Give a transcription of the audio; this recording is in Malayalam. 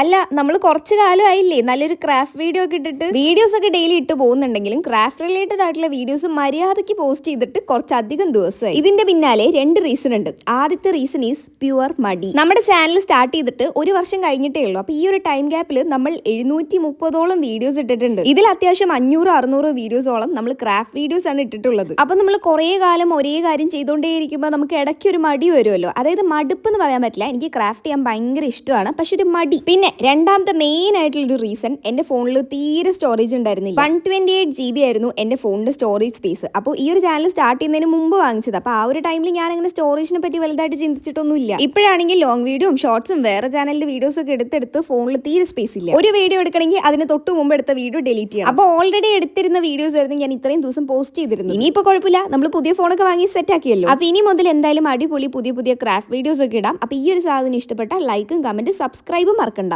അല്ല നമ്മൾ കുറച്ച് കാലമായില്ലേ നല്ലൊരു ക്രാഫ്റ്റ് വീഡിയോ ഒക്കെ ഇട്ടിട്ട്. വീഡിയോസ് ഒക്കെ ഡെയിലി ഇട്ട് പോകുന്നുണ്ടെങ്കിലും ക്രാഫ്റ്റ് റിലേറ്റഡ് ആയിട്ടുള്ള വീഡിയോസ് മര്യാദയ്ക്ക് പോസ്റ്റ് ചെയ്തിട്ട് കുറച്ചധികം ദിവസമായി. ഇതിന്റെ പിന്നാലെ രണ്ട് റീസൺ ഉണ്ട്. ആദ്യത്തെ റീസൺ ഈസ് പ്യുവർ മടി. നമ്മുടെ ചാനൽ സ്റ്റാർട്ട് ചെയ്തിട്ട് ഒരു വർഷം കഴിഞ്ഞിട്ടേ ഉള്ളൂ. അപ്പൊ ഈ ഒരു ടൈം ഗ്യാപ്പിൽ നമ്മൾ എഴുന്നൂറ്റി മുപ്പതോളം വീഡിയോസ് ഇട്ടിട്ടുണ്ട്. ഇതിൽ അത്യാവശ്യം അഞ്ഞൂറ് അറുന്നൂറ് വീഡിയോസോളം നമ്മൾ ക്രാഫ്റ്റ് വീഡിയോസ് ആണ് ഇട്ടിട്ടുള്ളത്. അപ്പൊ നമ്മൾ കുറേ കാലം ഒരേ കാര്യം ചെയ്തുകൊണ്ടേ ഇരിക്കുമ്പോൾ നമുക്ക് ഇടയ്ക്ക് ഒരു മടി വരുമല്ലോ. അതായത് മടുപ്പ് എന്ന് പറയാൻ പറ്റില്ല. എനിക്ക് ക്രാഫ്റ്റ് ചെയ്യാൻ ഭയങ്കര ഇഷ്ടമാണ്. പക്ഷെ ഒരു മടി. പിന്നെ രണ്ടാമത്തെ മെയിൻ ആയിട്ടുള്ള ഒരു റീസൺ എന്റെ ഫോണിൽ തീരെ സ്റ്റോറേജ് ഉണ്ടായിരുന്നില്ല. One twenty eight G B ആയിരുന്നു എന്റെ ഫോണിന്റെ സ്റ്റോറേജ് സ്പേസ് അപ്പോൾ ഈ ഒരു ചാനൽ സ്റ്റാർട്ട് ചെയ്യുന്നതിന് മുമ്പ് വാങ്ങിച്ചത്. അപ്പോൾ ആ ഒരു ടൈമിൽ ഞാൻ അങ്ങനെ സ്റ്റോറേജിനെ പറ്റി വലുതായിട്ട് ചിന്തിച്ചിട്ടൊന്നുമില്ല. ഇപ്പോഴാണെങ്കിൽ ലോങ് വീഡിയോയും ഷോർട്സും വേറെ ചാനലിന്റെ വീഡിയോസ് ഒക്കെ എടുത്തെടുത്ത് ഫോണിൽ തീരെ സ്പേസ് ഇല്ല. ഒരു വീഡിയോ എടുക്കണമെങ്കിൽ അതിന് തൊട്ട് മുമ്പ് എടുത്ത വീഡിയോ ഡിലീറ്റ് ചെയ്യണം. അപ്പോൾ ഓൾറെഡി എടുത്തിരുന്ന വീഡിയോസ് ആയിരുന്നു ഞാൻ ഇത്രയും ദിവസം പോസ്റ്റ് ചെയ്തിരുന്നു ഇനിയിപ്പോൾ കുഴപ്പമില്ല. നമ്മൾ പുതിയ ഫോണൊക്കെ വാങ്ങി സെറ്റ് ആക്കിയല്ലോ. അപ്പോൾ ഇനി മുതൽ എന്തായാലും അടിപൊളി പുതിയ പുതിയ ക്രാഫ്റ്റ് വീഡിയോസ് ഒക്കെ ഇടാം. അപ്പോൾ ഈ ഒരു സാധനം ഇഷ്ടപ്പെട്ട ലൈക്കും കമന്റും സബ്സ്ക്രൈബും മറക്കണ്ട.